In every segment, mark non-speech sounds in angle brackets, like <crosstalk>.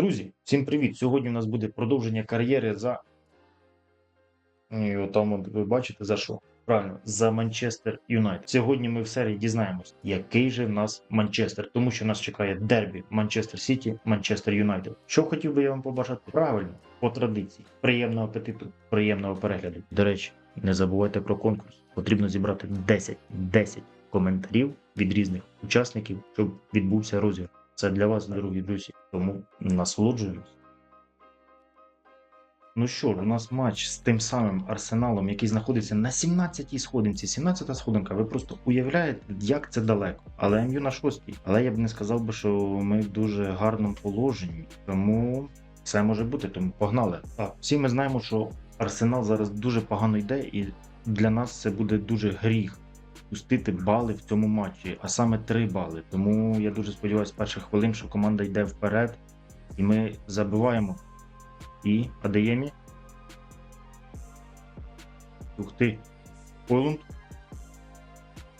Друзі, всім привіт! Сьогодні у нас буде продовження кар'єри за. І отам от ви бачите за що? Правильно, за Манчестер Юнайтед. Сьогодні ми в серії дізнаємось, який же в нас Манчестер, тому що нас чекає дербі Манчестер Сіті, Манчестер Юнайтед. Що хотів би я вам побажати? Правильно, по традиції, приємного апетиту, приємного перегляду. До речі, не забувайте про конкурс. Потрібно зібрати 10, 10 коментарів від різних учасників, щоб відбувся розіграш. Це для вас, дорогі друзі. Тому насолоджуємось. Ну що ж, у нас матч з тим самим арсеналом, який знаходиться на 17-й сходинці. 17-та сходинка, ви просто уявляєте, як це далеко. Але МЮ на 6-й. Але я б не сказав би, що ми в дуже гарному положенні. Тому все може бути, тому погнали. Так, всі ми знаємо, що арсенал зараз дуже погано йде, і для нас це буде дуже гріх пустити бали в цьому матчі, а саме 3 бали. Тому я дуже сподіваюся, з перших хвилин, що команда йде вперед, і ми забиваємо. І Адеємі. Ух ти.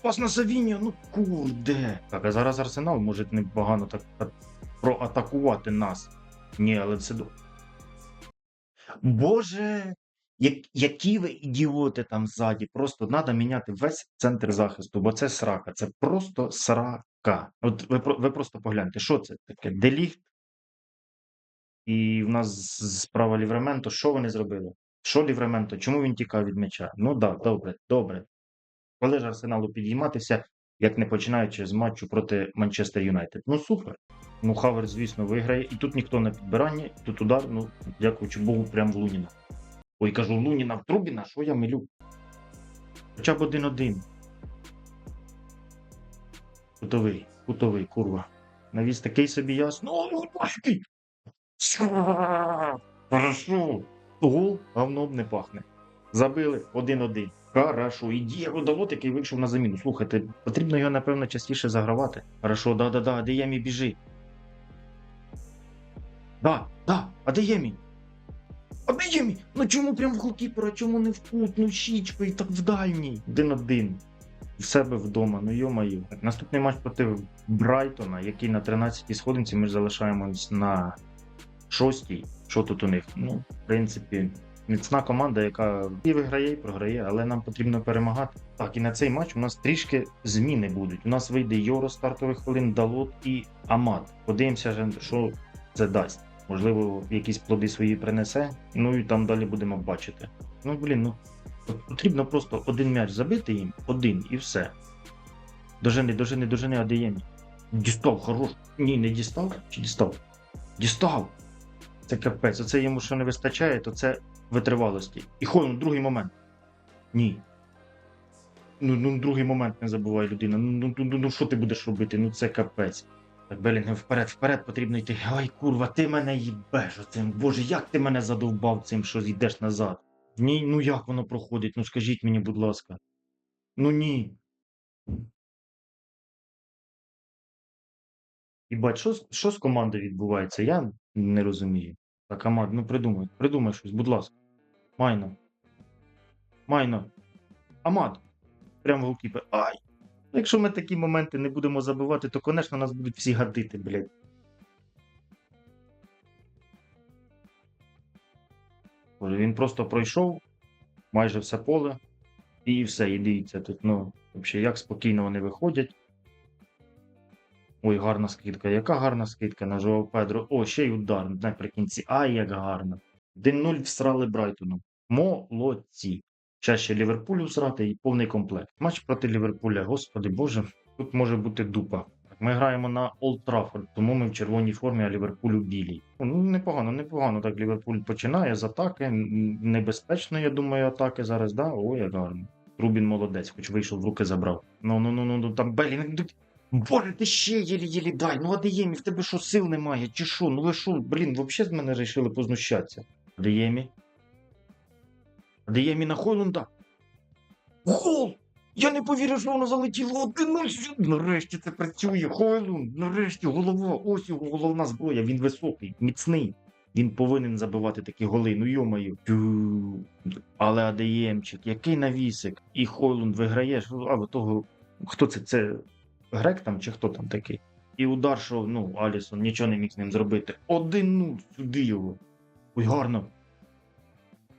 Пас на Савіньо, ну курде. Так, а зараз Арсенал може непогано так а- проатакувати нас. Ні, але це до. Боже, які ви ідіоти там ззаді. Просто треба міняти весь центр захисту, бо це срака. Це просто срака. От ви, ви просто погляньте, що це таке? Деліхт. І в нас справа Лівременто. Що вони зробили? Що Лівременто? Чому він тікав від м'яча? Ну так, да, добре, добре. Коли ж Арсеналу підійматися, як не починаючи з матчу проти Манчестер Юнайтед? Ну супер. Ну, Хавер, звісно, виграє. І тут ніхто на підбиранні, тут удар, ну, дякуючи Богу, прям в Луніна. Ой, кажу, Луніна в Трубіна, що я милю? Хоча б один-один. Кутовий, кутовий, курва. Навіс такий собі ясно. Ну! Хорошо. Гол говном не пахне. Забили один-один. Хорошо. І Дієго Далот, який вийшов на заміну. Слухайте, потрібно його, напевно, частіше загравати. Хорошо, да-да-да, Адеємі біжи. Да, да, Адеємі! Ну чому прям в голкіпера, чому не в кут, ну щічко і так в дальній? Один-один. В себе вдома, ну йо-моє. Наступний матч проти Брайтона, який на 13-й сходинці ми ж залишаємось на 6-й. Що тут у них? Ну, в принципі, міцна команда, яка і виграє, і програє, але нам потрібно перемагати. Так, і на цей матч у нас трішки зміни будуть. У нас вийде Йоро стартових хвилин, Далот і Амат. Подивимося, що це дасть. Можливо, якісь плоди свої принесе. Ну і там далі будемо бачити. Ну, блін, ну потрібно просто один м'яч забити їм, один і все. Дожени, дожени, дожени, Адеємі. Дістав, хорош. Ні, не дістав чи дістав? Дістав! Це капець. Оце йому що не вистачає, то це витривалості. І Хойлун, другий момент. Ні. Ну, ну, другий момент не забувай людина. Ну, ну, ну, ну, ну що ти будеш робити? Ну це капець. Белінгем, вперед, вперед потрібно йти. Ай, курва, ти мене їбеш оцим. Боже, як ти мене задовбав цим, що йдеш назад? Ні, ну як воно проходить? Ну скажіть мені, будь ласка. Ну ні. І бать, що, що з командою відбувається? Я не розумію. Так, Амад, ну придумай, придумай щось, будь ласка. Майно. Майно. Амад. Прямо голкіпер. Ай! Ну, Якщо ми такі моменти не будемо забивати, то, конечно, нас будуть всі гадити, блядь. Він просто пройшов майже все поле. І все, і дивіться тут, ну, взагалі, як спокійно вони виходять. Ой, гарна скидка. Яка гарна скидка на Жоао Педро. О, ще й удар наприкінці. Ай, як гарно. 1-0 всрали Брайтону. Молодці. Чаще Ліверпулю всрати і повний комплект. Матч проти Ліверпуля. Господи Боже, тут може бути дупа. Ми граємо на Олд Траффорд, тому ми в червоній формі, а Ліверпуль у білій. Ну, непогано, непогано. Так Ліверпуль починає з атаки. Небезпечно, я думаю, атаки зараз, да? Ой, як гарно. Рубін молодець, хоч вийшов в руки забрав. Ну, ну, ну, ну, ну там Белінг. ну, Боже, ти ще єлі-єлі дай. Ну, Адеємі, в тебе що, сил немає, чи що? Ну ви що, блін, взагалі з мене вирішили познущатися. Адеємі. Адеємі на Хойлунда. Гол! Я не повірив, що воно залетіло один нуль. Нарешті це працює. Хойлунд, нарешті, голова, ось його головна зброя. Він високий, міцний. Він повинен забивати такі голи. Ну йомаю. Але Адеємчик, який навісик. І Хойлунд виграє. А того, хто це? Це грек там чи хто там такий? І удар, що ну, Алісон нічого не міг з ним зробити. Один ну сюди його. Ой, гарно.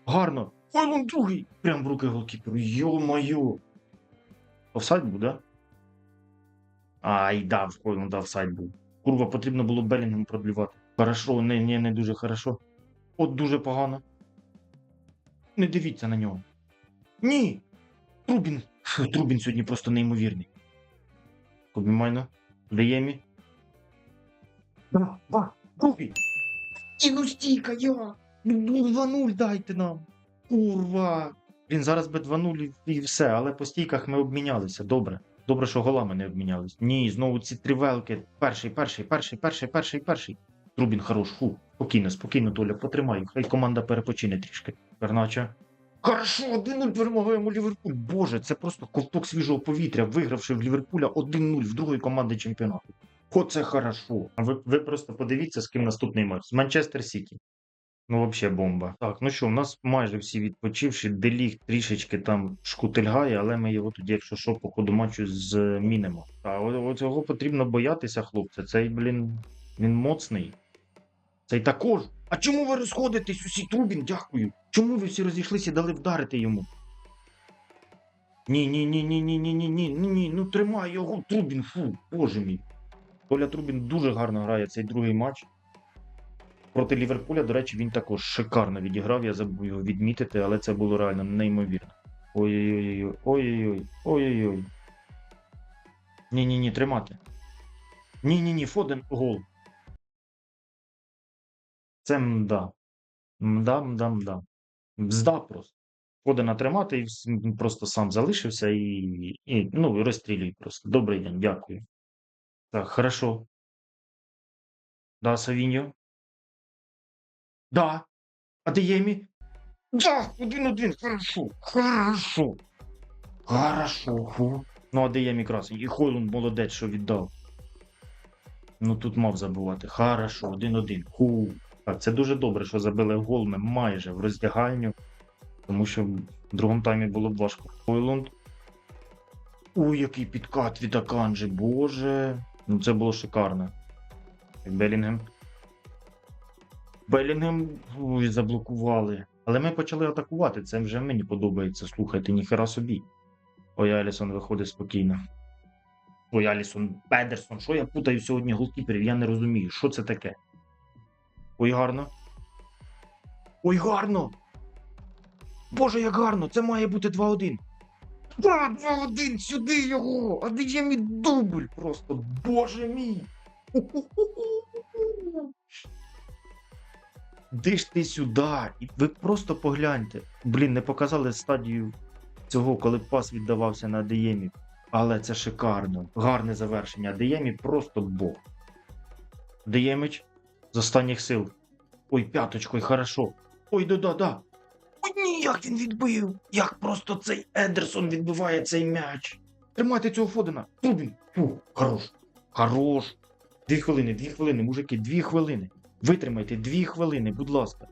Гарно. Хойлун другий. Прям в руки голкіперу. Йо-моє. Офсайд був, да? Ай, да, в Хойлунда офсайд був. Курва, потрібно було Белінгем продлівати. Хорошо, не, не, не дуже хорошо. От дуже погано. Не дивіться на нього. Ні! Трубін. Трубін сьогодні просто неймовірний. Обіймайно. Деємі. Ба, ба, Трубін. І ну стійка, я. Ну 2-0 дайте нам. Курва. Він зараз би 2-0 і- все, але по стійках ми обмінялися. Добре. Добре, що голами не обмінялись. Ні, знову ці тривелки. Перший, перший, перший, перший, перший, перший. Трубін хорош. Фу. Спокійно, спокійно, Толя, потримай. Хай команда перепочине трішки. Пернача. Хорошо, 1-0 перемагаємо Ліверпуль. Боже, це просто ковток свіжого повітря, вигравши в Ліверпуля 1-0 в другої команди чемпіонату. Оце хорошо. А ви, ви просто подивіться, з ким наступний матч. З Манчестер Сіті. Ну, взагалі бомба. Так, ну що, у нас майже всі відпочивши, Деліг трішечки там шкутильгає, але ми його тоді, якщо що, по ходу матчу змінимо. А от цього потрібно боятися, хлопця. Цей, блін, він моцний. Цей також. А чому ви розходитесь усі Трубін? Дякую. Чому ви всі розійшлися і дали вдарити йому? Ні, ні, ні, ні, ні, ні, ні, ні, ні, ні, ну тримай його, Трубін, фу, боже мій. Толя Трубін дуже гарно грає цей другий матч. Проти Ліверпуля, до речі, він також шикарно відіграв. Я забув його відмітити, але це було реально неймовірно. Ой-ой-ой, ой-ой-ой, ой-ой-ой. Ні-ні-ні, тримати. Ні-ні-ні, Фоден гол. Це мда. Мда, мда, мда. Мзда просто. Фодена тримати і просто сам залишився і, і ну, розстрілюй просто. Добрий день, дякую. Так, хорошо. Да, Савіньо. Да. Адеємі? Да, один-один, хорошо, хорошо. Хорошо, фу. Ну, Адеємі красень. І Хойлунд молодець, що віддав. Ну тут мав забувати. Хорошо, один-один. Ху. Так, це дуже добре, що забили гол ми майже в роздягальню, тому що в другому таймі було б важко. Хойлунд. Ой, який підкат від Аканджі, боже. Ну це було шикарно. Белінгем. Белінгем заблокували. Але ми почали атакувати. Це вже мені подобається. Слухайте, ніхера собі. Ой, Алісон виходить спокійно. Ой, Алісон, Педерсон, що я путаю сьогодні голкіперів? Я не розумію, що це таке. Ой, гарно. Ой, гарно! Боже, як гарно! Це має бути 2-1. Да, 2-1, сюди його! А де є мій дубль просто? Боже мій! Де ж ти сюди? І ви просто погляньте. Блін, не показали стадію цього, коли пас віддавався на Деємі. Але це шикарно. Гарне завершення. Деємі просто бог. Деємич з останніх сил. Ой, п'яточкою, хорошо. Ой, да-да-да. Ой, ні, як він відбив! Як просто цей Едерсон відбиває цей м'яч. Тримайте цього Фодена. Трубін. Фу, хорош. Хорош. Дві хвилини, дві хвилини, мужики, дві хвилини. Витримайте дві хвилини, будь ласка.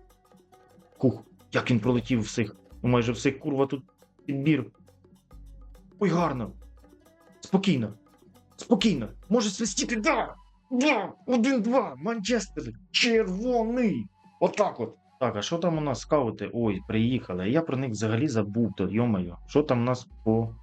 Хух, як він пролетів всіх. Ну майже всіх курва тут підбір. Ой, гарно. Спокійно. Спокійно. Може свистіти. Да! Да! Один-два. Манчестер. Червоний. Отак от. Так, а що там у нас скаути? Ой, приїхали. Я про них взагалі забув, то йомаю. Що там у нас по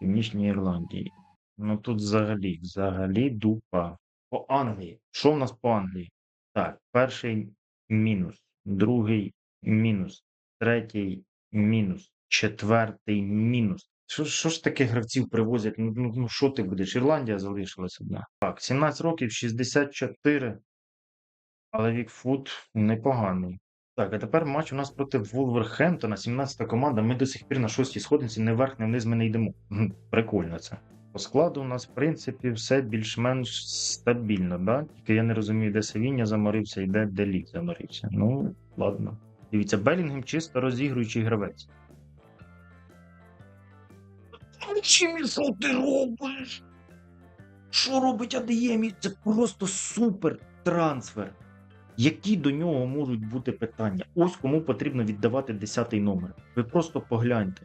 Північній Ірландії? Ну тут взагалі, взагалі дупа. По Англії. Що в нас по Англії? Так, перший мінус, другий мінус, третій мінус, четвертий мінус. Що, що ж таких гравців привозять? Ну, ну, ну що ти будеш? Ірландія залишилась одна. Так, 17 років, 64. Але Вікфуд непоганий. Так, а тепер матч у нас проти Вулверхемптона, 17-та команда. Ми до сих пір на шостій сходинці, не вверх, не вниз ми не йдемо. Прикольно це. По складу у нас, в принципі, все більш-менш стабільно, да? Тільки я не розумію, де Савіння заморився і де Делік заморився. Ну, ладно. Дивіться, Белінгем чисто розігруючий гравець. Чим що ти робиш? Що робить Адеємі? Це просто супер трансфер. Які до нього можуть бути питання? Ось кому потрібно віддавати 10-й номер. Ви просто погляньте.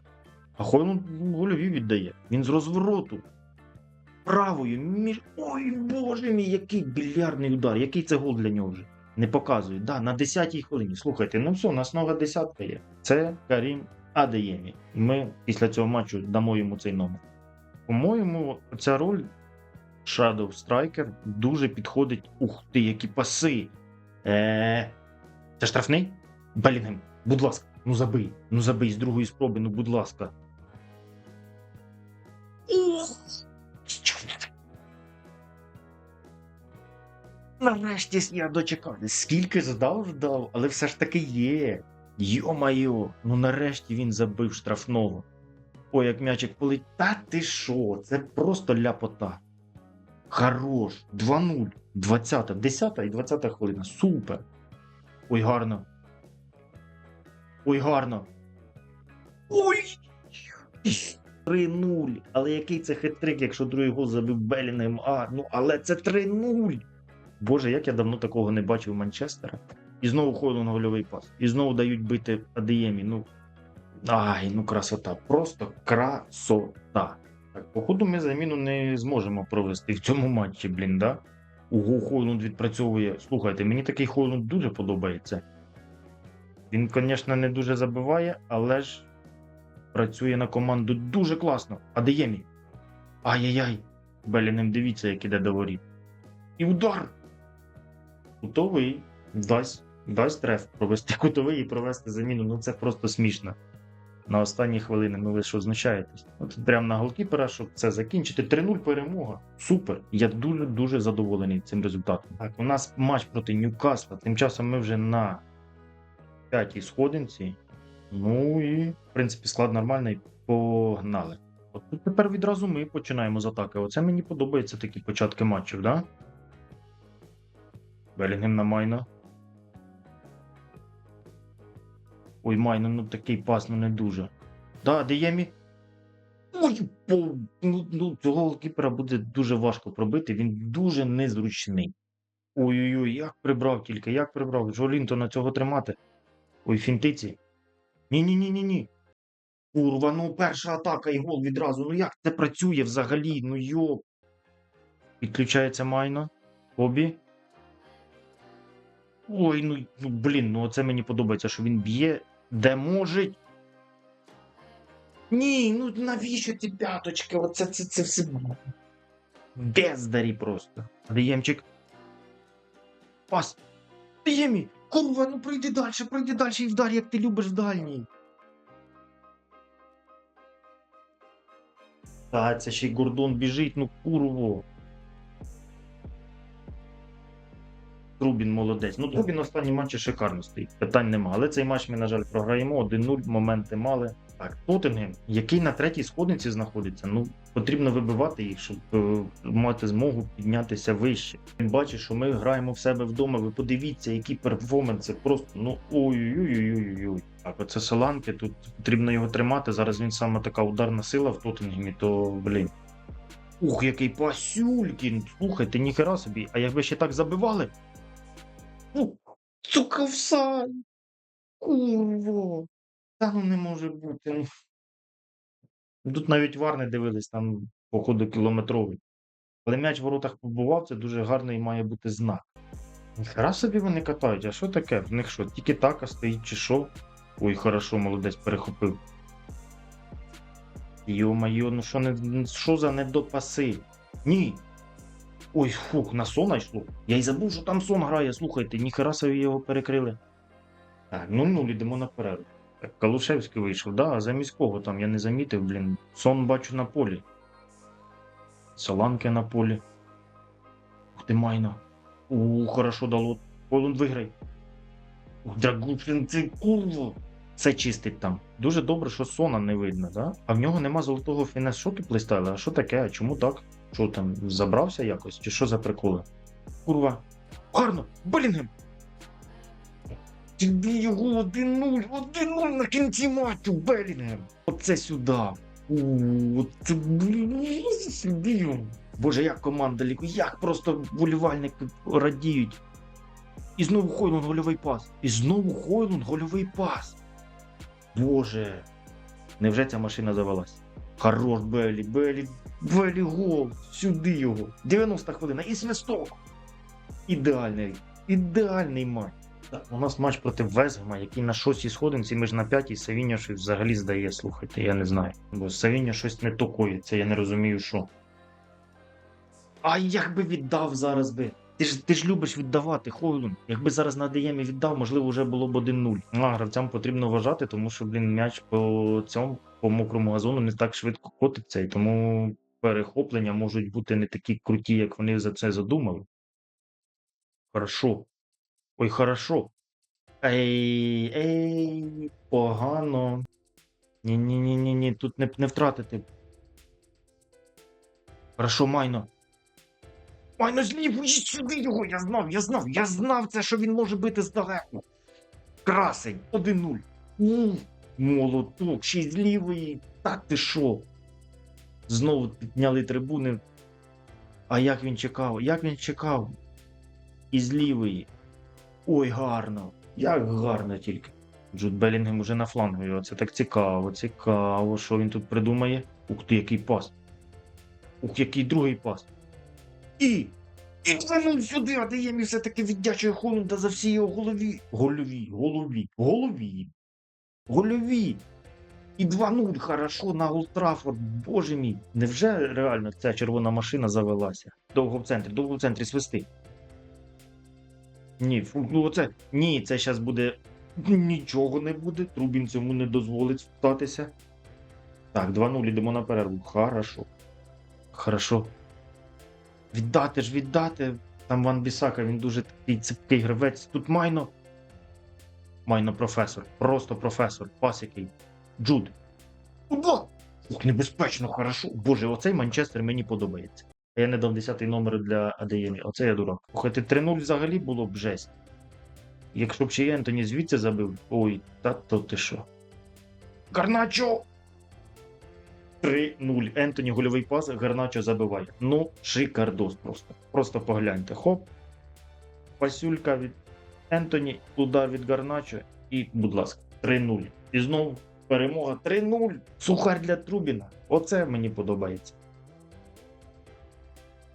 А Хойлунд гольові віддає. Він з розвороту. Правою між. Ой, боже мій, який більярдний удар, який це гол для нього вже. Не показує. Да, на 10-й хвилині. Слухайте, ну все, у нас нова десятка є. Це Карім Адеємі. Ми після цього матчу дамо йому цей номер. По-моєму, ця роль Shadow Striker дуже підходить. Ух ти, які паси. Е, Це штрафний? Белінгем, будь ласка, ну забий. Ну забий з другої спроби, ну будь ласка. Нарешті я дочекався. Скільки ждав, ждав, але все ж таки є. Йо-майо, ну нарешті він забив штрафного. Ой, як м'ячик полетить. Та ти що? Це просто ляпота. Хорош. 2-0. 20, 10 і 20 хвилина. Супер. Ой, гарно. Ой, гарно. Ой! 3-0. Але який це хитрик, якщо другий гол забив Белінгем. А, ну але це 3-0. Боже, як я давно такого не бачив Манчестера. І знову Хойлун гольовий пас. І знову дають бити Адеємі. Ну. Ай, ну красота. Просто красота. Так, походу, ми заміну не зможемо провести в цьому матчі, блін, да? Ого, Хойлунд відпрацьовує. Слухайте, мені такий Хойлунд дуже подобається. Він, звісно, не дуже забиває, але ж працює на команду дуже класно. Адеємі. Ай-яй-яй. Белінем, дивіться, як іде до воріт. І удар. Кутовий. Дасть, дасть треф провести <laughs> кутовий і провести заміну. Ну це просто смішно. На останні хвилини. Ну ви що знущаєтесь? От прямо на голкіпера, щоб це закінчити. 3-0 перемога. Супер. Я дуже дуже задоволений цим результатом. Так, у нас матч проти Ньюкасла. Тим часом ми вже на п'ятій сходинці. Ну і, в принципі, склад нормальний. Погнали. От тепер відразу ми починаємо з атаки. Оце мені подобаються такі початки матчів, да? Белінгем на Майна. Ой, Майна, ну такий пас, ну не дуже. Да, Деємі. Ой, ну, ну, цього голкіпера буде дуже важко пробити, він дуже незручний. Ой-ой-ой, як прибрав тільки, як прибрав. Жолінто на цього тримати. Ой, фінтиці. Ні-ні-ні-ні-ні. Курва, ну перша атака і гол відразу. Ну як це працює взагалі? Ну йоп. Підключається Майно. Хобі. Ой, ну, ну блін, ну оце мені подобається, що він б'є, де може. Ні, ну навіщо ці п'яточки? Оце це, це все. Бездарі просто. Деємчик. Пас. Деємі! Курва, ну пройди далі, пройди далі і вдар, як ти любиш в дальній. Та, це ще й Гордон біжить, ну курво. Трубін молодець. Ну, Трубін останні матчі шикарно стоїть. Питань нема. Але цей матч ми, на жаль, програємо. 1-0, моменти мали. Так, Тоттенгем, який на третій сходниці знаходиться, ну потрібно вибивати їх, щоб е, мати змогу піднятися вище. Він бачить, що ми граємо в себе вдома. Ви подивіться, які перформанси. Просто ну ой-ой-ой-ой-ой. Так, оце Соланки, тут потрібно його тримати. Зараз він саме така ударна сила в Тоттенгемі, то блін. Ух, який пасюлькін! Слухайте, ніхера собі. А якби ще так забивали? Ну, сука, всай! Курво! Та ну не може бути. ну. Тут навіть вар не дивились, там, походу, кілометровий. Але м'яч в воротах побував, це дуже гарний має бути знак. Ніхера собі вони катають, а що таке? В них що, тільки така стоїть чи що? Ой, хорошо, молодець перехопив. Йо-майо, ну що не що за недопаси? Ні. Ой, фух, на сон йшло. Я й забув, що там сон грає, слухайте, ніхера собі його перекрили. Так, ну ну йдемо на перерву. Калушевський вийшов, да, а замість кого там я не замітив, блін. Сон бачу на полі. Соланки на полі. Ух ти майна. У, хорошо дало. Полон виграй. Ух, Драгушин, це курво. Це чистить там. Дуже добре, що сона не видно, да? А в нього нема золотого фінес. Що тут плейстайла? А що таке? А чому так? Що там, забрався якось? Чи що за приколи? Курва. Гарно! Белінгем! Тобі його 1-0, 1-0 на кінці матчу, Белінгем! Оце сюди. Оце, блін, сюди. Боже, як команда лікує, як просто болівальники радіють. І знову Хойлун гольовий пас. І знову Хойлун гольовий пас. Боже. Невже ця машина завелась? Хорош Белі, Белі, Белі гол. Сюди його. 90 хвилина і свисток. Ідеальний, ідеальний матч. Так, у нас матч проти Везгема, який на шостій сходинці, ми ж на п'ятій, Савіння щось взагалі здає, слухайте, я не знаю. Бо Савіння щось не токується, я не розумію, що. А як би віддав зараз би? Ти ж, ти ж любиш віддавати, Хойлун. Якби зараз на АДМі віддав, можливо, вже було б 1-0. А гравцям потрібно вважати, тому що, блін, м'яч по цьому, по мокрому газону не так швидко котиться, і тому перехоплення можуть бути не такі круті, як вони за це задумали. Хорошо. Ой, хорошо. Ей, ей, погано. Ні-ні-ні-ні, тут не, не втратити. Хорошо, майно. Майно злів, сюди його, я знав, я знав, я знав це, що він може бити здалеку. Красень, 1-0. Ух, Молоток, ще й з лівої. Та ти що? Знову підняли трибуни. А як він чекав? Як він чекав? Із лівої. Ой, гарно. Як гарно тільки. Джуд Белінгем уже на флангу. його. Це так цікаво, цікаво. Що він тут придумає? Ух ти, який пас. Ух, який другий пас. І. І ну сюди, а мені все-таки віддячує Холланда за всі його голові. Голові, голові, голові. Голові. І 2-0, хорошо, на Олтрафорд. Боже мій. Невже реально ця червона машина завелася? Довго в центрі, довго в центрі свисти. Ні, ну оце. Ні, це зараз буде. Нічого не буде. Трубін цьому не дозволить статися. Так, 2-0 йдемо на перерву. Хорошо. Хорошо. Віддати ж віддати. Там Ван Бісака, він дуже такий цепкий гравець. Тут майно. Майно професор. Просто професор. Пас який. Джуд. Уба! Ух, небезпечно, хорошо. Боже, оцей Манчестер мені подобається. Я не дав 10 номер для Адеємі. Оце я дурак. Слухайте, 3-0 взагалі було б жесть. Якщо б ще й Ентоні звідси забив. Ой, та то ти що. Гарначо! 3-0. Ентоні гольовий пас, Гарначо забиває. Ну, шикардос просто. Просто погляньте. Хоп. Пасюлька від Ентоні, удар від Гарначо і, будь ласка, 3-0. І знову перемога 3-0. Сухар для Трубіна. Оце мені подобається.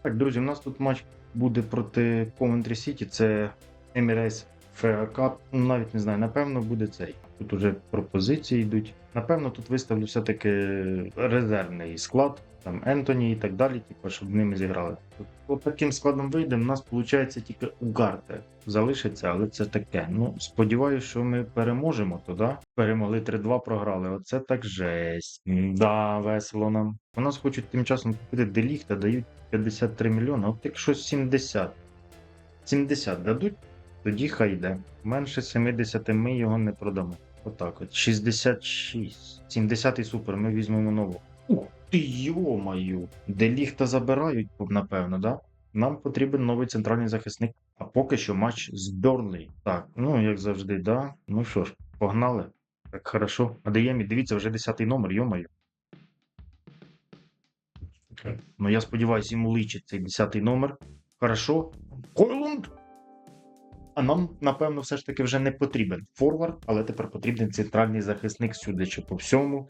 Так, друзі, у нас тут матч буде проти Coventry City. Це Emirates FA. Ну, Навіть не знаю, напевно, буде цей. Тут уже пропозиції йдуть. Напевно, тут виставлю все-таки резервний склад, там Ентоні і так далі, типу, щоб ними зіграли. От, от таким складом вийде, у нас виходить тільки Угарте залишиться, але це таке. Ну, сподіваюся, що ми переможемо туди. Перемогли 3-2, програли. Оце так жесть. Да, весело нам. У нас хочуть тим часом купити Деліхта, дають 53 мільйони, от якщо 70. 70 дадуть, тоді хай йде. Менше 70 ми його не продамо. Отак от. 66. 70-й супер, ми візьмемо нову. Ух ти йо-маю. Деліхта забирають, напевно, да? Нам потрібен новий центральний захисник. А поки що матч з Берлі. Так, ну як завжди, да. Ну що ж, погнали. Так, хорошо. Адаємі, дивіться, вже 10-й номер, йо-маю. Ну я сподіваюся, йому личить цей 10-й номер. Хорошо. Хойлунд! А нам, напевно, все ж таки вже не потрібен форвард, але тепер потрібен центральний захисник сюди чи по всьому.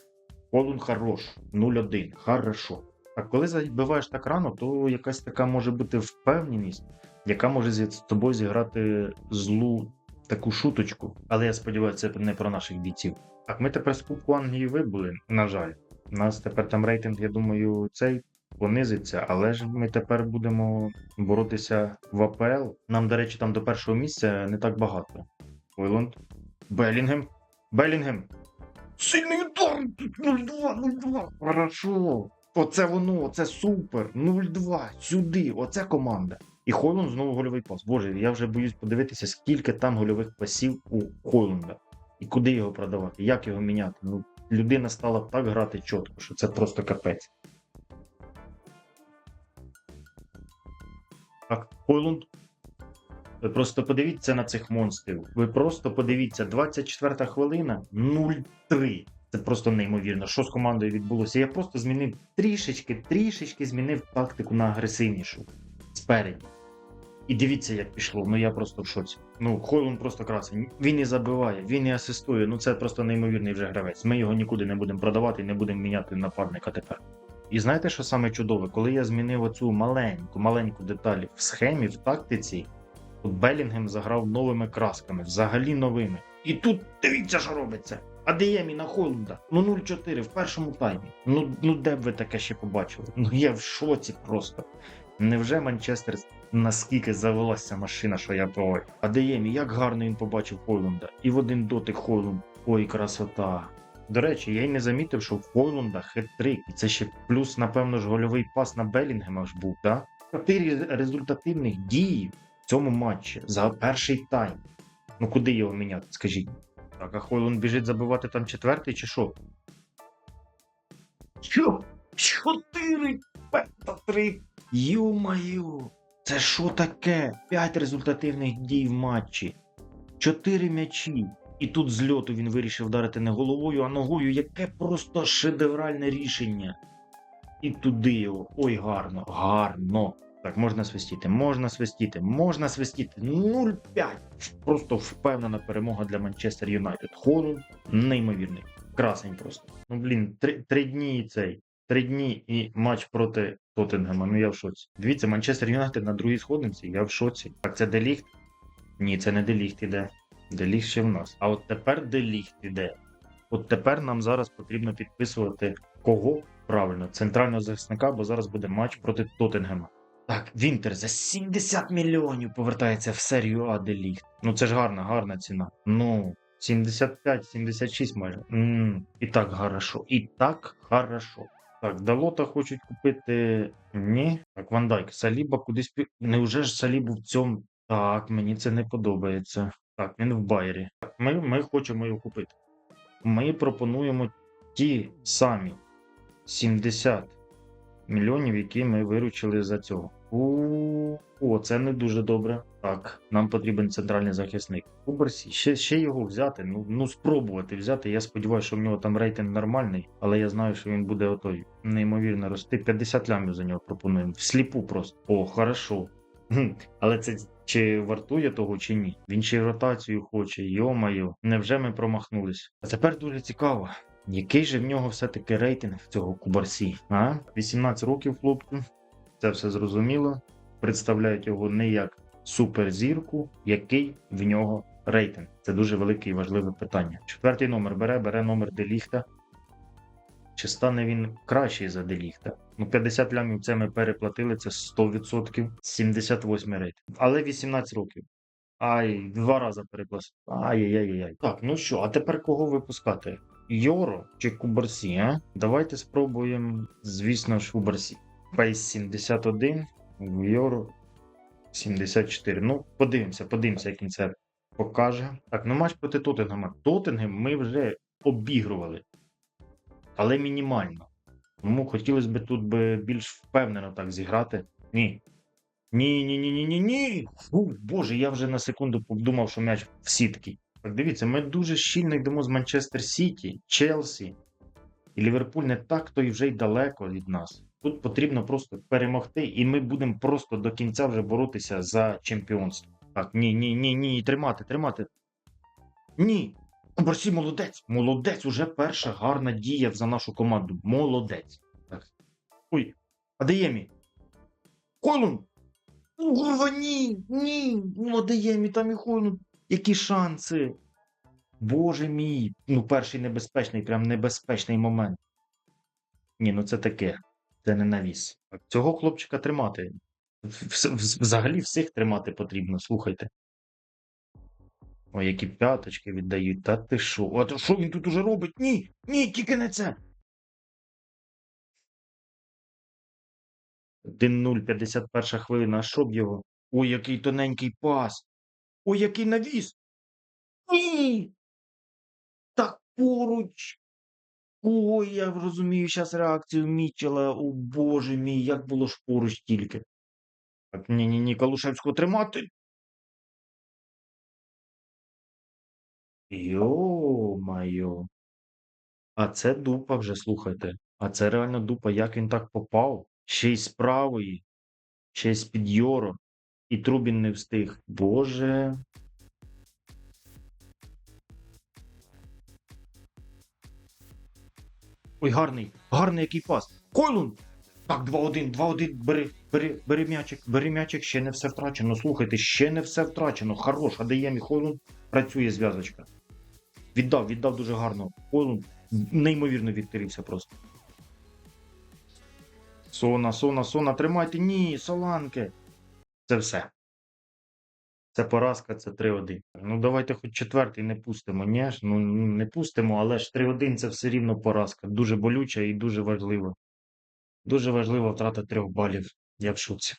Холун хорош, 0-1, хорошо. А коли забиваєш так рано, то якась така може бути впевненість, яка може з тобою зіграти злу таку шуточку. Але я сподіваюся, це не про наших бійців. Так, ми тепер з Кубку Англії вибули, на жаль. У нас тепер там рейтинг, я думаю, цей понизиться, але ж ми тепер будемо боротися в АПЛ. Нам, до речі, там до першого місця не так багато. Ойланд. Белінгем. Белінгем. Сильний удар! 0-2, 0-2. Хорошо. Оце воно, це супер. 0-2. Сюди. Оце команда. І Хойланд знову гольовий пас. Боже, я вже боюсь подивитися, скільки там гольових пасів у Хойланда. І куди його продавати, як його міняти. Ну, людина стала так грати чітко, що це просто капець. Так, Хойлунд. Ви просто подивіться на цих монстрів. Ви просто подивіться, 24 хвилина 0-3. Це просто неймовірно. Що з командою відбулося? Я просто змінив трішечки, трішечки змінив тактику на агресивнішу. Спереді. І дивіться, як пішло. Ну я просто в шоці. Ну, Хойлун просто красень. Він і забиває, він і асистує. Ну це просто неймовірний вже гравець. Ми його нікуди не будемо продавати і не будемо міняти нападника тепер. І знаєте, що саме чудове? Коли я змінив оцю маленьку, маленьку деталь в схемі, в тактиці, Белінгем заграв новими красками, взагалі новими. І тут дивіться, що робиться. Адеємі на Хойлунда. Ну 0-4 в першому таймі. Ну, ну де б ви таке ще побачили? Ну я в шоці просто. Невже Манчестер наскільки завелася машина, що я ой. Адеємі, як гарно він побачив Хойлунда. І в один дотик Хойлунд. Ой, красота. До речі, я й не замітив, що в Хойлунда хет-трик. І це ще плюс, напевно ж, гольовий пас на Белінгема ж був, так? Чотири результативних дії в цьому матчі за перший тайм. Ну куди його міняти, скажіть? Так, а Хойлунд біжить забивати там четвертий чи що? Що? Чотири пета три. Ю-маю, це що таке? П'ять результативних дій в матчі. Чотири м'ячі. І тут з льоту він вирішив вдарити не головою, а ногою. Яке просто шедевральне рішення. І туди його. Ой, гарно, гарно. Так, можна свистіти, можна свистіти, можна свистіти. 0-5. Просто впевнена перемога для Манчестер Юнайтед. Холод неймовірний. Красень просто. Ну, блін, три, три дні і цей. Три дні і матч проти Тоттенгема. Ну я в шоці. Дивіться, Манчестер Юнайтед на другій сходинці. Я в шоці. Так, це Деліхт? Ні, це не Деліхт іде. Деліхт ще в нас. А от тепер Деліхт іде. От тепер нам зараз потрібно підписувати кого правильно, центрального захисника, бо зараз буде матч проти Тоттенгема. Так, Вінтер за 70 мільйонів повертається в серію А Деліхт. Ну це ж гарна, гарна ціна. Ну, 75-76 майже. м і так хорошо. І так хорошо. Так, Далота хочуть купити. Ні. Так, Ван Дайк. Саліба кудись пі... Неужели ж Салібу в цьому. Так, мені це не подобається. Так, він в Байері. Ми, ми хочемо його купити. Ми пропонуємо ті самі 70 мільйонів, які ми виручили за цього. У, О, це не дуже добре. Так, нам потрібен центральний захисник. У Барсі, ще, ще його взяти. Ну, ну спробувати взяти. Я сподіваюся, що в нього там рейтинг нормальний, але я знаю, що він буде отой неймовірно рости. 50 лямів за нього пропонуємо. Всліпу просто. О, хорошо. Але це чи вартує того, чи ні? Він ще ротацію хоче, йо-моє, невже ми промахнулись? А тепер дуже цікаво. Який же в нього все-таки рейтинг цього Кубарсі? А? 18 років хлопцю. Це все зрозуміло. Представляють його не як суперзірку, який в нього рейтинг. Це дуже велике і важливе питання. Четвертий номер бере, бере номер Деліхта. Чи стане він кращий за Деліхта? Ну, 50 лямів це ми переплатили, це 100%. 78 рейтинг. Але 18 років. Ай, два рази переплатив. Ай-яй-яй-яй. Так, ну що, а тепер кого випускати? Йоро чи Кубарсі, а? Давайте спробуємо, звісно ж, Кубарсі. Пейс 71, в Йоро 74. Ну, подивимося, подивимося, як він це покаже. Так, ну матч проти Тоттенгема. Тоттенгем ми вже обігрували, але мінімально. Тому хотілося б тут би більш впевнено так зіграти. Ні. Ні, ні, ні, ні, ні, ні. Боже, я вже на секунду подумав, що м'яч в сітки. Так дивіться, ми дуже щільно йдемо з Манчестер Сіті, Челсі. І Ліверпуль не так, то й вже й далеко від нас. Тут потрібно просто перемогти, і ми будемо просто до кінця вже боротися за чемпіонство. Так, ні, ні, ні, ні, тримати, тримати. Ні. Борсі молодець. Молодець, уже перша гарна дія за нашу команду. Молодець. Так. Ой, Адеємі. Хойлун! Ні, ні, ну Адеємі, там і Хойлун. Які шанси? Боже мій. Ну, перший небезпечний, прям небезпечний момент. Ні, ну це таке. Це не навіс. Цього хлопчика тримати. Взагалі всіх тримати потрібно, слухайте. Ой, які п'яточки віддають. Та ти що? А то що він тут уже робить? Ні! Ні, тільки не це. 1-0, 51 хвилина, а що б його? Ой, який тоненький пас. Ой, який навіс. Ні! Так поруч. Ой, я розумію зараз реакцію Мічела. О боже мій, як було ж поруч тільки. Так, ні, ні, ні, Калушевського тримати. Йо-майо. А це дупа вже, слухайте. А це реально дупа, як він так попав? Ще й з правої, ще й з під Йоро. І Трубін не встиг. Боже. Ой, гарний, гарний який пас. Хойлунд! Так, 2-1, 2-1, бери, бери, бери м'ячик, бери м'ячик, ще не все втрачено. Слухайте, ще не все втрачено. Хорош, Адеємі Хойлунд працює зв'язочка. Віддав, віддав дуже гарно. Хойлунд неймовірно відкрився просто. Сона, Сона, Сона, тримайте. Ні, Соланки. Це все. Це поразка, це 3-1. Ну давайте хоч четвертий не пустимо. Ні, ну не пустимо, але ж 3-1 це все рівно поразка. Дуже болюча і дуже важлива. Дуже важлива втрата трьох балів. Я в шоці.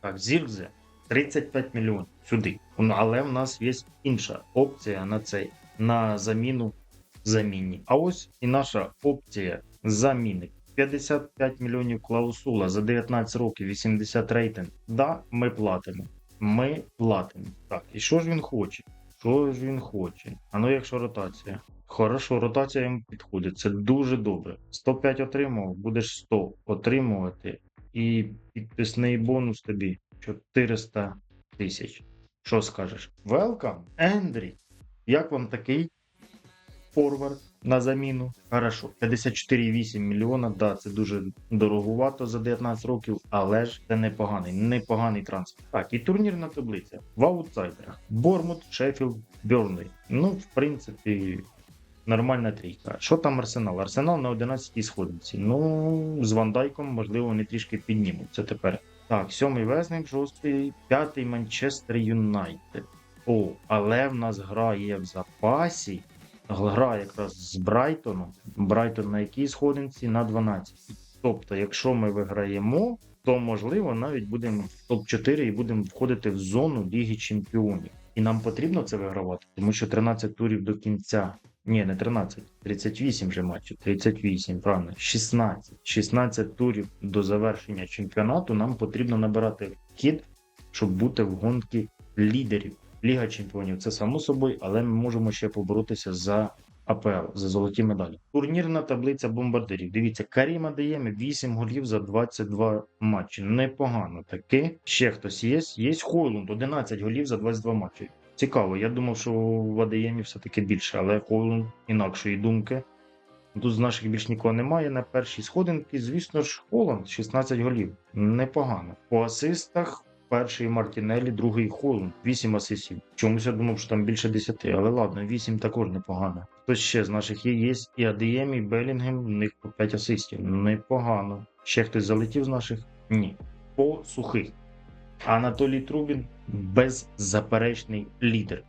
Так, Зіркзе 35 мільйонів сюди. Ну, Але в нас є інша опція на цей на заміну заміні. А ось і наша опція заміни. 55 мільйонів клаусула за 19 років, 80 рейтинг. Да, ми платимо. Ми платимо. Так, і що ж він хоче? Що ж він хоче? А ну якщо ротація. Хорошо, ротація йому підходить. Це дуже добре. 105 отримав, будеш 100 отримувати. І підписний бонус тобі 400 тисяч. Що скажеш? Welcome, Ендрі. Як вам такий форвард на заміну? Хорошо. 54,8 мільйона. Да, це дуже дороговато за 19 років, але ж це непоганий, непоганий трансфер. Так, і турнірна таблиця. В аутсайдерах. Бормут, Шеффілд, Бьорнлі. Ну, в принципі, нормальна трійка. Що там Арсенал? Арсенал на 11-й сходинці. Ну, з Вандайком, можливо, вони трішки піднімуться тепер. Так, сьомий Весник, шостий, п'ятий Манчестер Юнайтед. О, але в нас гра є в запасі. Гра якраз з Брайтоном. Брайтон на якій сходинці? На 12. Тобто, якщо ми виграємо, то можливо навіть будемо в топ-4 і будемо входити в зону Ліги Чемпіонів. І нам потрібно це вигравати, тому що 13 турів до кінця. Ні, не 13, 38 вже матчів, 38, правильно, 16. 16 турів до завершення чемпіонату нам потрібно набирати хід, щоб бути в гонки лідерів. Ліга чемпіонів це само собою, але ми можемо ще поборотися за АПЛ, за золоті медалі. Турнірна таблиця бомбардирів. Дивіться, Каріма даємо 8 голів за 22 матчі. Непогано таки. Ще хтось є. Є Хойлунд, 11 голів за 22 матчі. Цікаво, я думав, що в АДЄМі все-таки більше, але Хойлунд інакшої думки. Тут з наших більш нікого немає. На першій сходинці, звісно ж, Холланд 16 голів. Непогано. По асистах перший Мартінелі, другий Холланд, 8 асистів. Чомусь я думав, що там більше 10, але ладно, 8 також непогано. Хтось ще з наших є, є і АДЄМ, і Белінгем, в них по 5 асистів. Непогано. Ще хтось залетів з наших? Ні. По сухих. Анатолій Трубін беззаперечний лідер.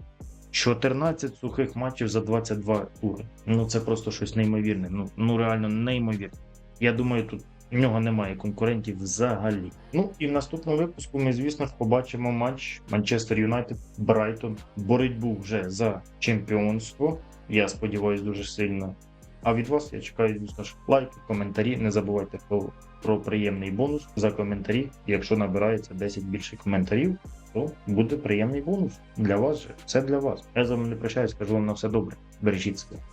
14 сухих матчів за 22 тури. Ну це просто щось неймовірне. Ну, ну реально неймовірне. Я думаю, тут в нього немає конкурентів взагалі. Ну і в наступному випуску ми, звісно ж, побачимо матч Манчестер Юнайтед Брайтон. Боротьбу вже за чемпіонство. Я сподіваюся, дуже сильно. А від вас я чекаю, звісно ж, лайки, коментарі. Не забувайте про, про приємний бонус за коментарі. Якщо набирається 10 більше коментарів, то буде приємний бонус для вас же. Все для вас. Я з вами не прощаюсь, кажу вам на все добре. Бережіть себе.